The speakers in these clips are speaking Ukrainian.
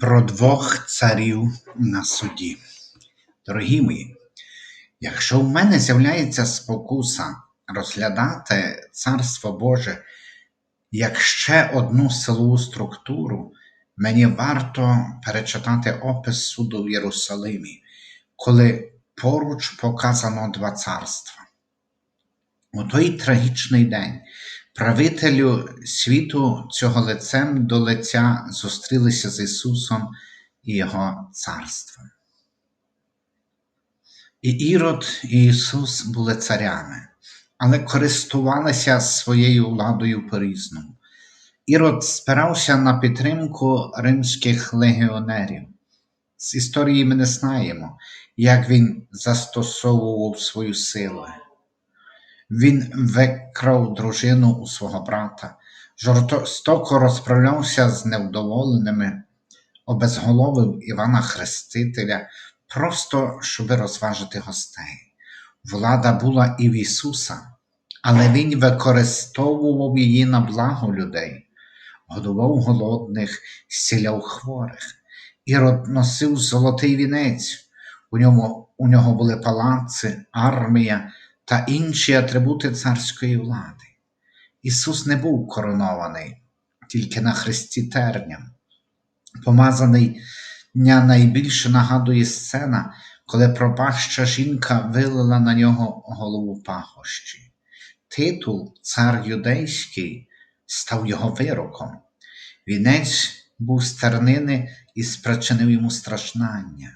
Про двох царів на суді. Дорогі мої, якщо в мене з'являється спокуса розглядати Царство Боже як ще одну силову структуру, мені варто перечитати опис суду в Єрусалимі, коли поруч показано два царства. У той трагічний день правителю світу цього лицем до лиця зустрілися з Ісусом і Його царством. І Ірод і Ісус були царями, але користувалися своєю владою по-різному. Ірод спирався на підтримку римських легіонерів. З історії ми не знаємо, як він застосовував свою силу. Він викрав дружину у свого брата, жорстоко розправлявся з невдоволеними, обезголовив Івана Хрестителя, просто щоб розважити гостей. Влада була і в Ісуса, але Він використовував її на благо людей, годував голодних, зціляв хворих. Ірод носив золотий вінець, у ньому, у нього були палаци, армія та інші атрибути царської влади. Ісус не був коронований, тільки на хресті терням. Помазаний дня найбільше нагадує сцена, коли пропаща жінка вилила на нього голову пахощі. Титул цар юдейський став його вироком. Вінець був з тернини і спричинив йому страждання.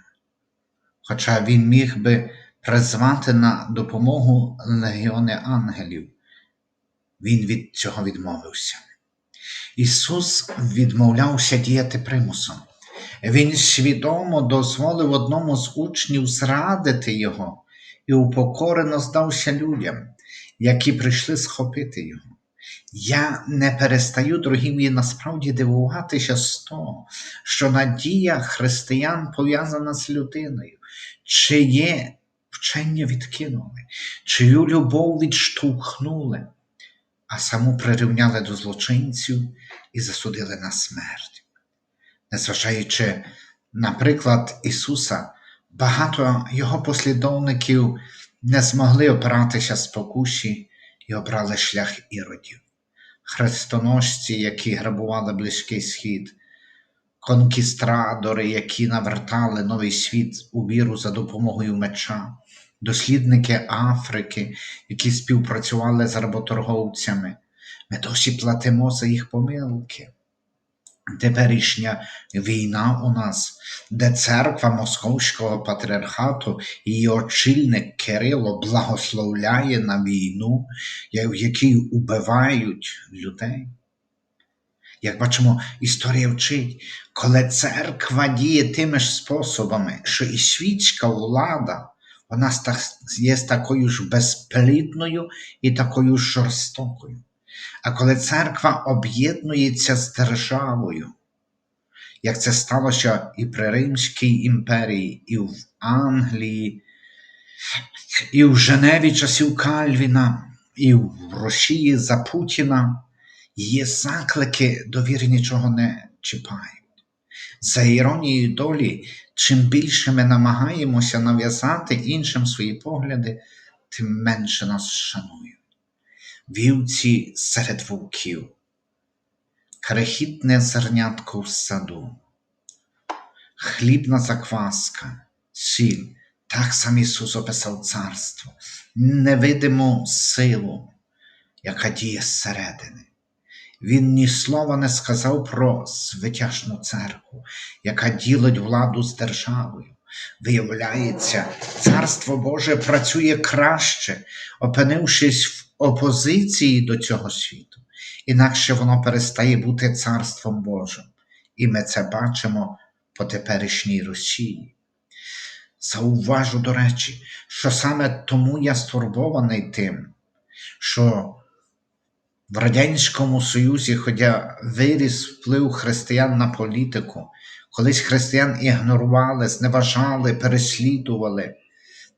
Хоча він міг би призвати на допомогу легіони ангелів. Він від цього відмовився. Ісус відмовлявся діяти примусом. Він свідомо дозволив одному з учнів зрадити його і упокорено здався людям, які прийшли схопити його. Я не перестаю, дорогі мої, насправді дивуватися з того, що надія християн пов'язана з людиною, чиє вчення відкинули, чию любов відштовхнули, а саму прирівняли до злочинців і засудили на смерть. Незважаючи на приклад Ісуса, багато Його послідовників не змогли опиратися спокусі і обрали шлях іродів. Хрестоносці, які грабували Близький Схід, конкістрадори, які навертали новий світ у віру за допомогою меча, дослідники Африки, які співпрацювали з работорговцями. Ми досі платимо за їх помилки. Теперішня війна у нас, де церква Московського патріархату і її очільник Кирило благословляє на війну, в якій убивають людей. Як бачимо, історія вчить, коли церква діє тими ж способами, що і світська влада, вона є такою ж безплідною і такою ж жорстокою. А коли церква об'єднується з державою, як це сталося і при Римській імперії, і в Англії, і в Женеві часів Кальвіна, і в Росії за Путіна, її заклики до віри нічого не чіпають. За іронією долі, чим більше ми намагаємося нав'язати іншим свої погляди, тим менше нас шанують. Вівці серед вовків, крихітне зернятко в саду, хлібна закваска, сіль, так сам Ісус описав царство, невидиму силу, яка діє зсередини. Він ні слова не сказав про звитяжну церкву, яка ділить владу з державою. Виявляється, царство Боже працює краще, опинившись в опозиції до цього світу, інакше воно перестає бути царством Божим. І ми це бачимо по теперішній Росії. Зауважу, до речі, що саме тому я стурбований тим, що в Радянському Союзі, хоча виріс вплив християн на політику, колись християн ігнорували, зневажали, переслідували.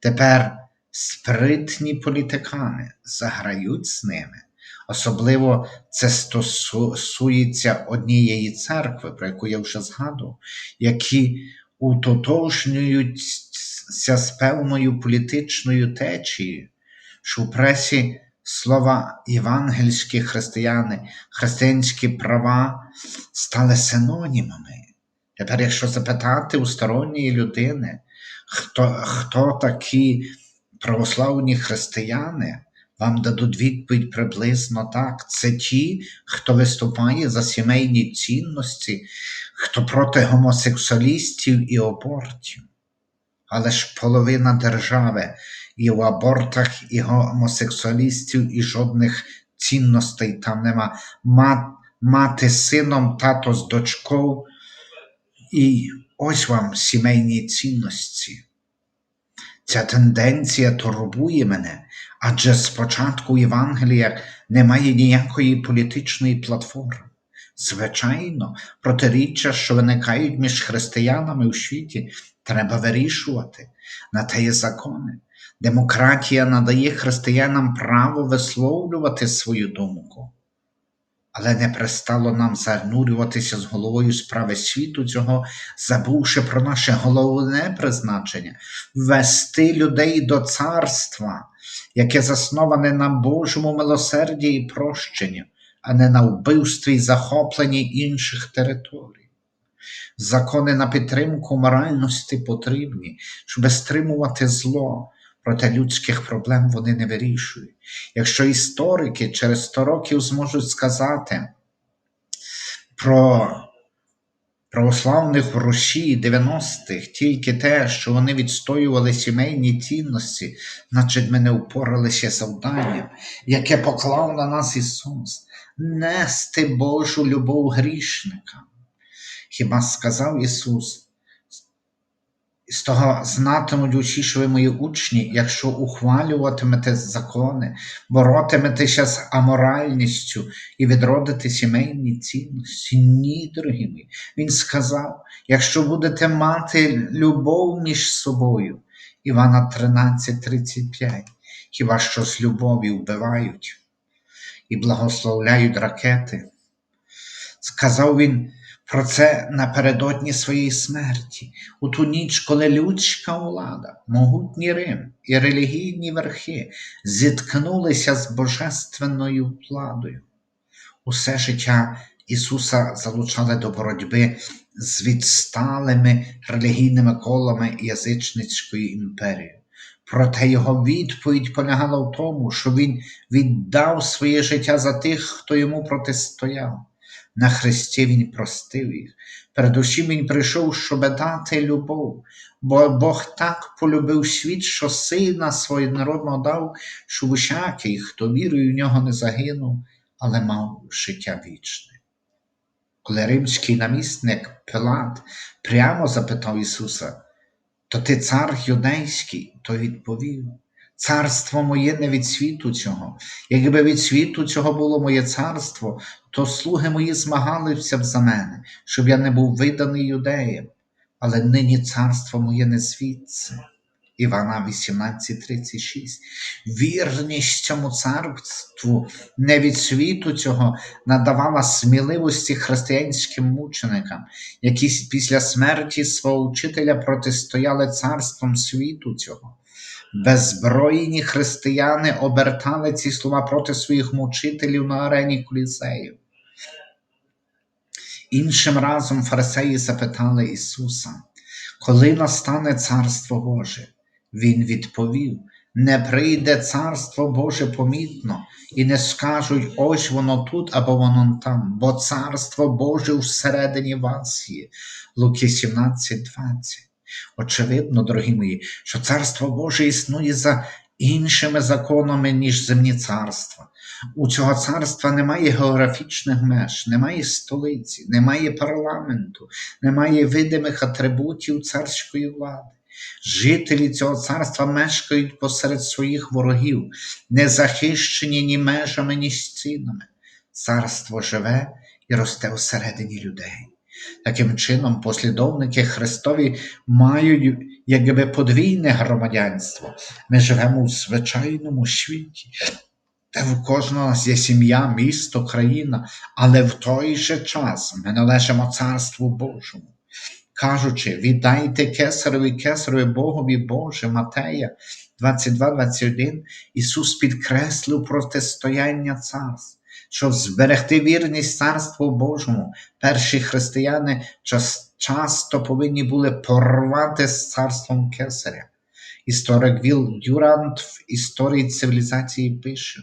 Тепер спритні політикани заграють з ними, Особливо це стосується однієї церкви, про яку я вже згадував, які утотожнюються з певною політичною течією, що в пресі слова євангельські християни, християнські права стали синонімами. Тепер, якщо запитати у сторонньої людини, хто, хто такі православні християни, вам дадуть відповідь приблизно так. Це ті, хто виступає за сімейні цінності, хто проти гомосексуалістів і абортів. Але ж половина держави і в абортах, і гомосексуалістів, і жодних цінностей там нема. Мати сином, тато з дочкою. І ось вам сімейні цінності. Ця тенденція турбує мене, адже спочатку Євангелія немає ніякої політичної платформи. Звичайно, протиріччя, що виникають між християнами у світі, треба вирішувати. На те є закони. Демократія надає християнам право висловлювати свою думку але не пристало нам занурюватися з головою справи світу цього, забувши про наше головне призначення вести людей до царства, яке засноване на Божому милосерді і прощенні, а не на вбивстві й захопленні інших територій. Закони на підтримку моральності потрібні, щоб стримувати зло, проте людських проблем вони не вирішують. Якщо історики через 100 років зможуть сказати про православних в Росії 90-х тільки те, що вони відстоювали сімейні цінності, значить ми не впоралися завданням, яке поклав на нас Ісус, нести Божу любов грішника. Хіба сказав Ісус? з того знатимуть усі, що ви мої учні, якщо ухвалюватимете закони, боротиметеся з аморальністю і відродите сімейні цінності. Ні, дорогі мої. Він сказав: якщо будете мати любов між собою, Івана 13:35, хіба що з любові вбивають і благословляють ракети. Сказав він. Про це напередодні своєї смерті, у ту ніч, коли людська влада, могутній Рим і релігійні верхи зіткнулися з божественною владою. Усе життя Ісуса залучали до боротьби з відсталими релігійними колами язичницької імперії. Проте його відповідь полягала в тому, що Він віддав своє життя за тих, хто йому протистояв. На Христі Він простив їх. Передусім Він прийшов, щоб дати любов, бо Бог так полюбив світ, що сина своєнародного дав, щоб усякий, хто вірує в нього, не загинув, але мав життя вічне. Коли римський намісник Пилат прямо запитав Ісуса, то ти цар юдейський, то відповів. Царство моє не від світу цього. Якби від світу цього було моє царство, то слуги мої змагалися б за мене, щоб я не був виданий юдеєм, але нині царство моє не звідси. Івана 18:36. Вірність цьому царству не від світу цього надавала сміливості християнським мученикам, які після смерті свого вчителя протистояли царством світу цього. Беззброєні християни обертали ці слова проти своїх мучителів на арені колізею. Іншим разом фарисеї запитали Ісуса, коли настане Царство Боже? Він відповів: не прийде Царство Боже помітно, і не скажуть ось воно тут або воно там, бо Царство Боже всередині вас є. Луки 17, 20. Очевидно, дорогі мої, що Царство Боже існує за іншими законами, ніж земні царства. У цього царства немає географічних меж, немає столиці, немає парламенту, немає видимих атрибутів царської влади. Жителі цього царства мешкають посеред своїх ворогів, не захищені ні межами, ні стінами. Царство живе і росте всередині людей. Таким чином, послідовники Христові мають якби подвійне громадянство. Ми живемо у звичайному світі, де в кожного є сім'я, місто, країна, але в той же час ми належимо Царству Божому. Кажучи, віддайте кесареві кесареві Богові Боже, Матея 22-21, Ісус підкреслив протистояння царств, щоб зберегти вірність Царству Божому. Перші християни час, часто повинні були порвати з царством кесаря. Історик Віл Дюрант в історії цивілізації пише: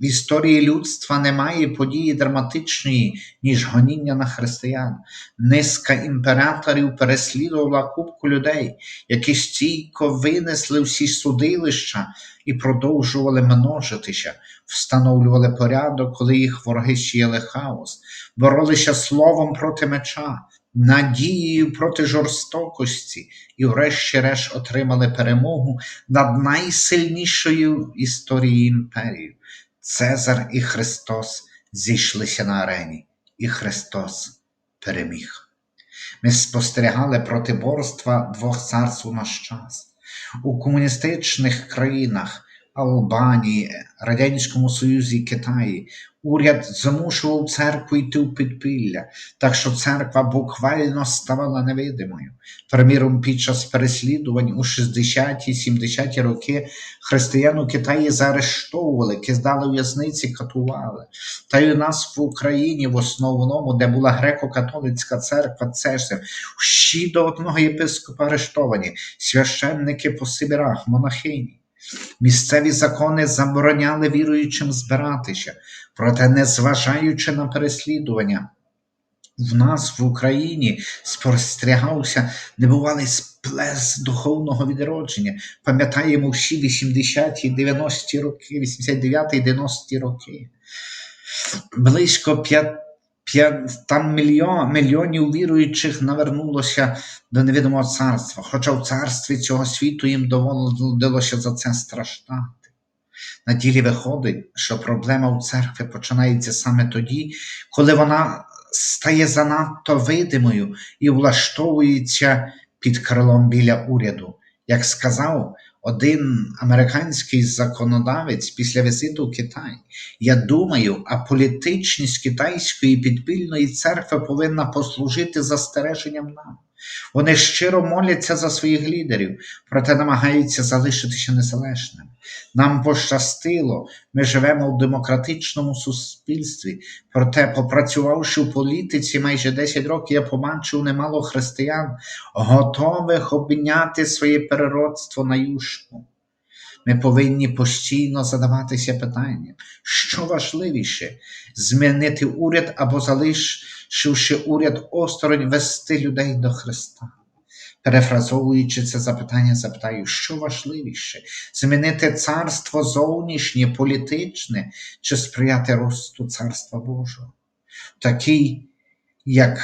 в історії людства немає події драматичної, ніж гоніння на християн. Низка імператорів переслідувала кубку людей, які стійко винесли всі судилища і продовжували множитися, встановлювали порядок, коли їх вороги сіяли хаос, боролися словом проти меча, надією проти жорстокості і, врешті-решт, отримали перемогу над найсильнішою в історії імперією. Цезар і Христос зійшлися на арені, і Христос переміг. Ми спостерігали протиборства двох царств у наш час. У комуністичних країнах Албанії, Радянському Союзі Китаї уряд змушував церкву йти в підпілля, так що церква буквально ставала невидимою. Приміром, під час переслідувань у 60-ті, 70-ті роки християн у Китаї заарештовували, кидали в'язниці, катували. Та й у нас в Україні, в основному, де була греко-католицька церква, церква, всі до одного єпископа арештовані, священники по Сибірах, монахині. Місцеві закони забороняли віруючим збиратися, проте, незважаючи на переслідування, в нас в Україні спостерігався небувалий сплес духовного відродження. Пам'ятаємо всі 80-ті, 90-ті роки, 89-ті, 90-ті роки. Близько 5 П'я- там мільйон, мільйонів віруючих навернулося до невідомого царства, хоча в царстві цього світу їм доводилося за це страждати. На ділі виходить, що проблема у церкві починається саме тоді, коли вона стає занадто видимою і влаштовується під крилом біля уряду. Як сказав один американський законодавець після візиту в Китай, я думаю, а політичність китайської підпільної церкви повинна послужити застереженням нам. Вони щиро моляться за своїх лідерів, проте намагаються залишитися незалежними. Нам пощастило, ми живемо в демократичному суспільстві, проте, попрацювавши в політиці майже 10 років, я побачив немало християн, готових обміняти своє переродство на юшку. Ми повинні постійно задаватися питанням, що важливіше змінити уряд або залишивши уряд осторонь вести людей до Христа. Перефразовуючи це запитання, запитаю, що важливіше змінити царство зовнішнє, політичне чи сприяти росту Царства Божого? Такій як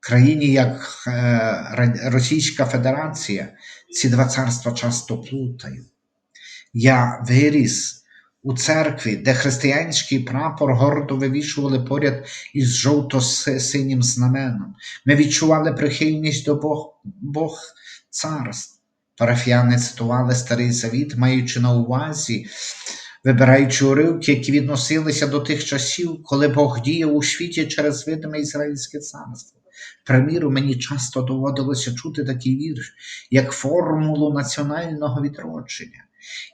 країні, як е, Російська Федерація, ці два царства часто плутають. Я виріс у церкві, де християнський прапор гордо вивішували поряд із жовто-синім знаменом. Ми відчували прихильність до Бог, Бог царств. Парафіяни цитували Старий Завіт, маючи на увазі, вибираючи уривки, які відносилися до тих часів, коли Бог діяв у світі через видиме Ізраїльське царство. Приміру, мені часто доводилося чути такий вірш, як формулу національного відродження.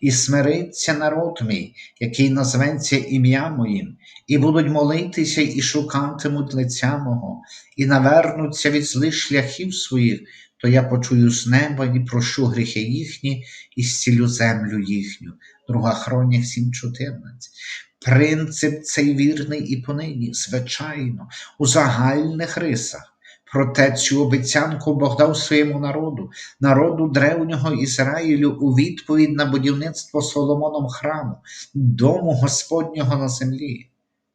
І смириться народ мій, який назветься ім'я моїм, і будуть молитися і шукатимуть лиця мого, і навернуться від злих шляхів своїх, то я почую з неба і прощу гріхи їхні, і зцілю землю їхню. Друга Хронік 7.14. Принцип цей вірний і понині, звичайно, у загальних рисах. Проте цю обіцянку Бог дав своєму народу, народу древнього Ізраїлю у відповідь на будівництво Соломоном храму, дому Господнього на землі.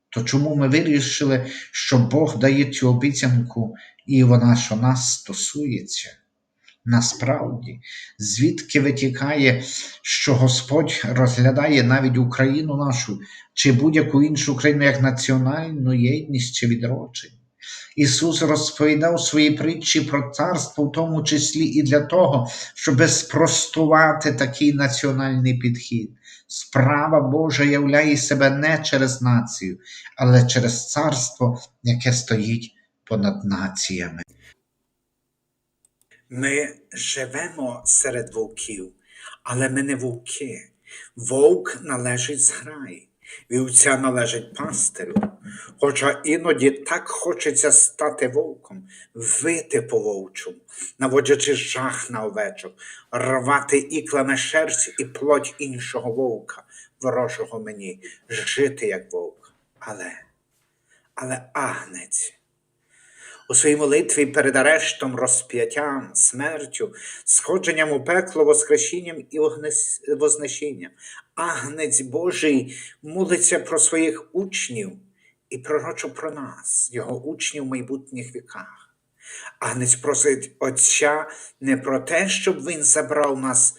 То чому ми вирішили, що Бог дає цю обіцянку і вона що нас стосується? Насправді, звідки витікає, що Господь розглядає навіть Україну нашу чи будь-яку іншу країну як національну єдність чи відродження? Ісус розповідав свої притчі про царство, в тому числі і для того, щоб спростувати такий національний підхід. Справа Божа являє себе не через націю, але через царство, яке стоїть понад націями. Ми живемо серед вовків, але ми не вовки. Вовк належить зграї, вівця належить пастирю. Хоча іноді так хочеться стати вовком, вити по вовчому, наводячи жах на овечок, рвати іклами шерсть і плоть іншого вовка, ворожого мені, жити як вовк. Але, але агнець. У своїй молитві перед арештом, розп'яттям, смертю, сходженням у пекло, воскресінням і вознесінням. Агнець Божий молиться про своїх учнів і пророчо про нас, його учнів в майбутніх віках. Агнець просить Отця не про те, щоб він забрав нас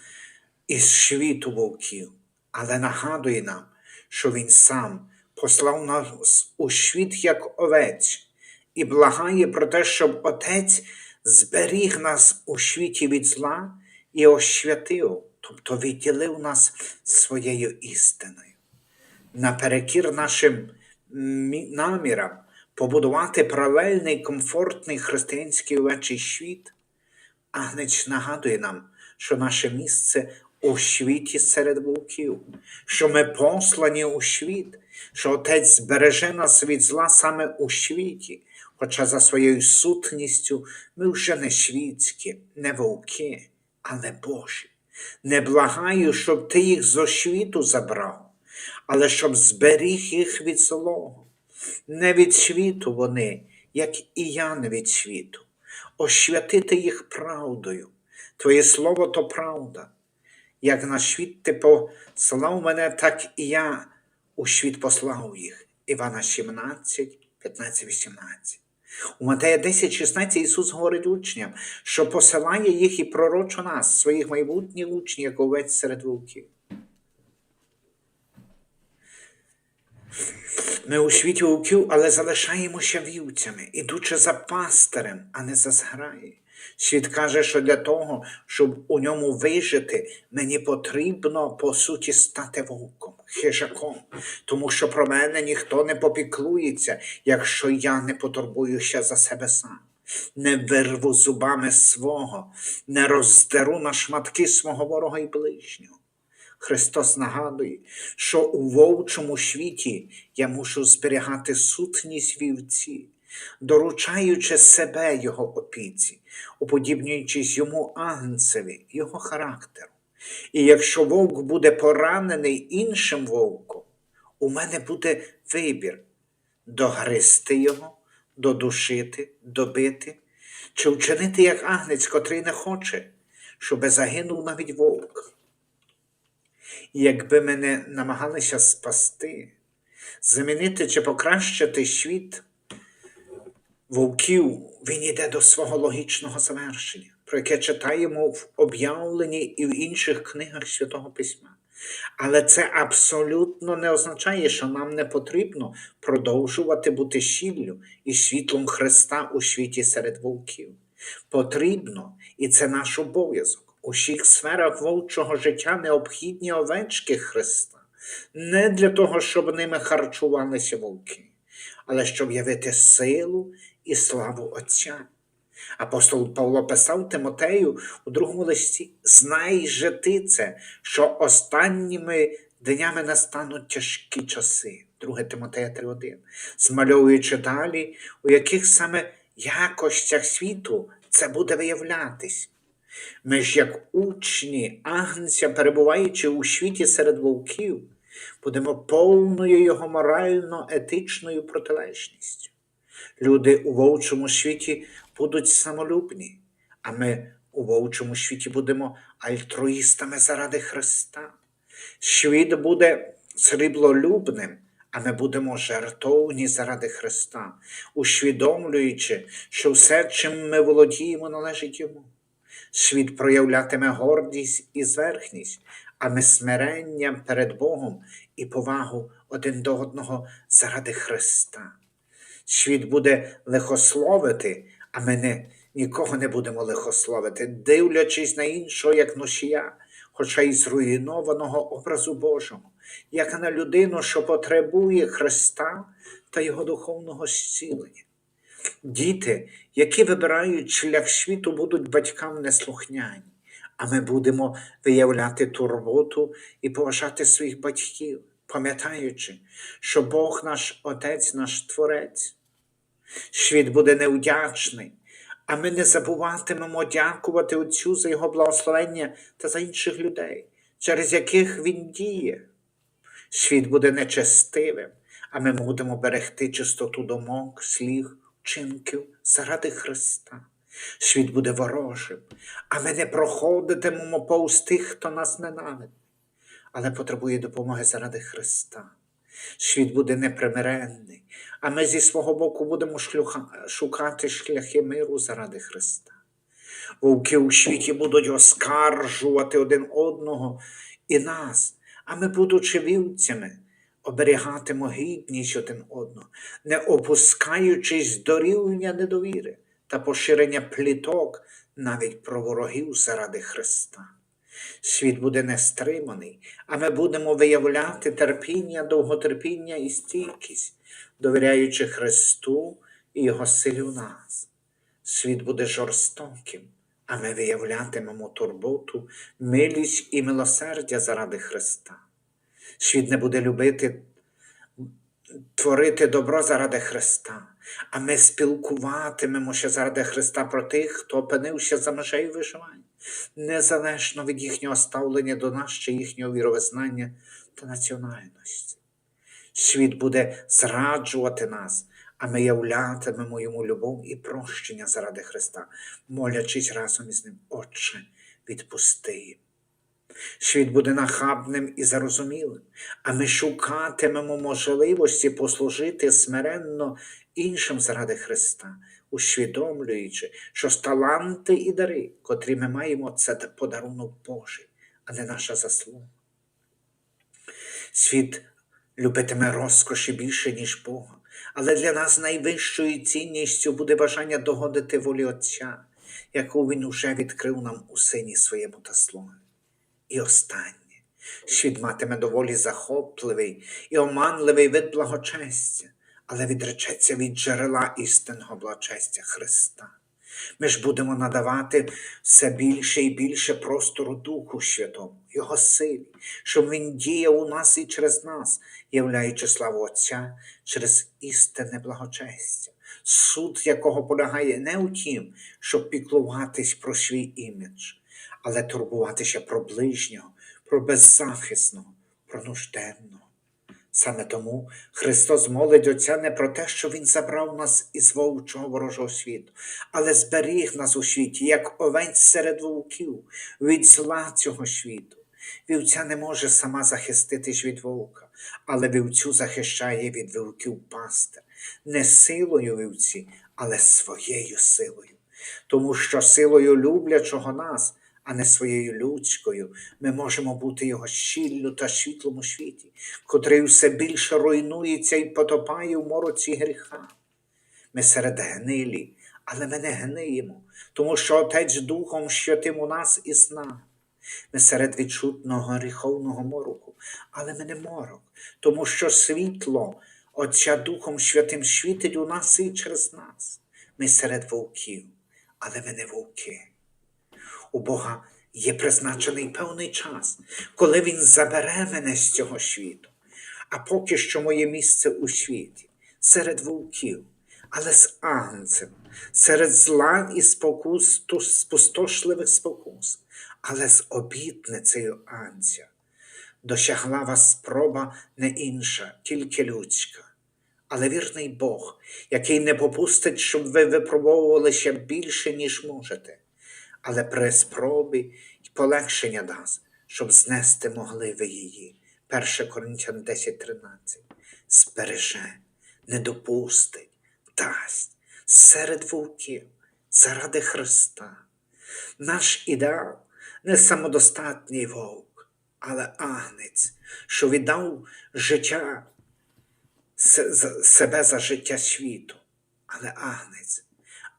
із світу вовків, але нагадує нам, що він сам послав нас у світ як овець і благає про те, щоб Отець зберіг нас у світі від зла і освятив, тобто відділив нас своєю істиною. Наперекір нашим намірам побудувати паралельний комфортний християнський овечий світ, Агнець нагадує нам, що наше місце у світі серед вовків, що ми послані у світ, що Отець збереже нас від зла саме у світі, хоча за своєю сутністю ми вже не світські, не вовки, але Божі. Не благаю, щоб ти їх зо світу забрав, але щоб зберіг їх від злого. Не від світу вони, як і я не від світу. Освятити їх правдою. Твоє слово то правда. Як на світ ти послав мене, так і я у світ послав їх. Івана 17, 15, 18. У Матея 10,16 Ісус говорить учням, що посилає їх і пророчу нас, своїх майбутніх учнів, як овець серед вовків. Ми у світі вовків, але залишаємося вівцями, ідучи за пастирем, а не за зграї. Світ каже, що для того, щоб у ньому вижити, мені потрібно, по суті, стати вовком, хижаком, тому що про мене ніхто не попіклується, якщо я не потурбуюся за себе сам. Не вирву зубами свого, не роздеру на шматки свого ворога і ближнього. Христос нагадує, що у вовчому світі я мушу зберігати сутність вівці, доручаючи себе Його опіці, уподібнюючись йому агнцеві, його характеру. І якщо вовк буде поранений іншим вовком, у мене буде вибір догристи його, додушити, добити, чи вчинити як агнець, котрий не хоче, щоби загинув навіть вовк. І якби ми не намагалися спасти, замінити чи покращити світ вовків, він йде до свого логічного завершення, про яке читаємо в об'явленні і в інших книгах Святого Письма. Але це абсолютно не означає, що нам не потрібно продовжувати бути сіллю і світлом Христа у світі серед вовків. Потрібно, і це наш обов'язок. У всіх сферах вовчого життя необхідні овечки Христа, не для того, щоб ними харчувалися вовки, але щоб явити силу і славу Отця. Апостол Павло писав Тимотею у другому листі: Знай же ти це, що останніми днями настануть тяжкі часи. 2 Тимотея 3.1. Змальовуючи далі, у яких саме якостях світу це буде виявлятись. Ми ж, як учні Агнця, перебуваючи у світі серед вовків, будемо повною його морально-етичною протилежністю. Люди у вовчому світі будуть самолюбні, а ми у вовчому світі будемо альтруїстами заради Христа. Світ буде сріблолюбним, а ми будемо жертовні заради Христа, усвідомлюючи, що все, чим ми володіємо, належить йому. Світ проявлятиме гордість і зверхність, а ми смирення перед Богом і повагу один до одного заради Христа. Світ буде лихословити, а ми не, нікого не будемо лихословити, дивлячись на іншого як носія, хоча й зруйнованого образу Божого, як на людину, що потребує Христа та Його духовного зцілення. Діти, які вибирають шлях світу, будуть батькам неслухняні, а ми будемо виявляти турботу і поважати своїх батьків, пам'ятаючи, що Бог наш Отець, наш Творець. Світ буде невдячний, а ми не забуватимемо дякувати Отцю за Його благословення та за інших людей, через яких Він діє. Світ буде нечестивим, а ми будемо берегти чистоту думок, слів, вчинків заради Христа. Світ буде ворожим, а ми не проходитимемо повз тих, хто нас ненавидить, але потребує допомоги заради Христа. Світ буде непримиренний, а ми зі свого боку будемо шлюха- шукати шляхи миру заради Христа. Вовки у світі будуть оскаржувати один одного і нас, а ми, будучи вівцями, оберігатимо гідність один одного, не опускаючись до рівня недовіри та поширення пліток навіть про ворогів заради Христа. Світ буде нестриманий, а ми будемо виявляти терпіння, довготерпіння і стійкість, довіряючи Христу і Його силі в нас. Світ буде жорстоким, а ми виявлятимемо турботу, милість і милосердя заради Христа. Світ не буде любити творити добро заради Христа, а ми спілкуватимемося заради Христа про тих, хто опинився за межею виживання, незалежно від їхнього ставлення до нас чи їхнього віровизнання та національності. Світ буде зраджувати нас, а ми являтимемо йому любов і прощення заради Христа, молячись разом із ним, Отче, відпусти їм. Світ буде нахабним і зарозумілим, а ми шукатимемо можливості послужити смиренно іншим заради Христа, усвідомлюючи, що таланти і дари, котрі ми маємо, це подарунок Божий, а не наша заслуга. Світ любитиме розкоші більше, ніж Бога, але для нас найвищою цінністю буде бажання догодити волі Отця, яку Він уже відкрив нам у сині своєму та слові. І останнє. Світ матиме доволі захопливий і оманливий вид благочестя, але відречеться від джерела істинного благочестя Христа. Ми ж будемо надавати все більше і більше простору Духу Святому, Його силі, щоб Він діяв у нас і через нас, являючи славу Отця через істинне благочестя, суд якого полягає не у тім, щоб піклуватись про свій імідж, але турбуватися про ближнього, про беззахисного, про нужденного. Саме тому Христос молить Отця не про те, що Він забрав нас із вовчого ворожого світу, але зберіг нас у світі, як овець серед вовків, від зла цього світу. Вівця не може сама захиститись від вовка, але вівцю захищає від вовків пастир, не силою вівці, але своєю силою. Тому що силою люблячого нас, а не своєю людською, ми можемо бути його щіллю та світлом у світі, котрий все більше руйнується і потопає в мороці гріха. Ми серед гнилі, але ми не гниємо, тому що Отець Духом Святим у нас і нами. Ми серед відчутного гріховного мороку, але ми не морок, тому що світло Отця Духом Святим світить у нас і через нас. Ми серед вовків, але ми не вовки. У Бога є призначений певний час, коли Він забере мене з цього світу. А поки що моє місце у світі, серед вовків, але з ангелів, серед зла і спокус, спустошливих спокус, але з обітницею анця. Досягла вас спроба не інша, тільки людська. Але вірний Бог, який не попустить, щоб ви випробовувалися більше, ніж можете, але при спробі й полегшення дасть, щоб знести могли ви її. 1 Коринтян 10.13. Збереже, не допустить, дасть серед вовків заради Христа. Наш ідеал не самодостатній вовк, але агнець, що віддав життя себе за життя світу, але агнець,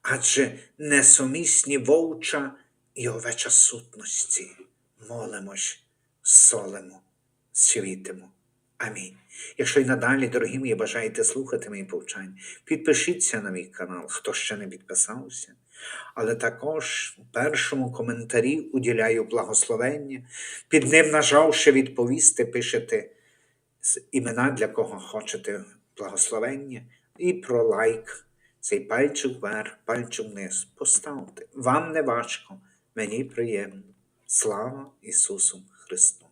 адже несумісні вовча і овеча сутності, молимось, солимо, світимо. Амінь. Якщо й надалі, дорогі мої, бажаєте слухати мої повчання, підпишіться на мій канал, хто ще не підписався. Але також у першому коментарі уділяю благословення. Під ним, нажавши відповісти, пишете імена, для кого хочете благословення, і про лайк. Цей пальчик вверх, пальчик вниз. Поставте. Вам не важко, мені приємно. Слава Ісусу Христу!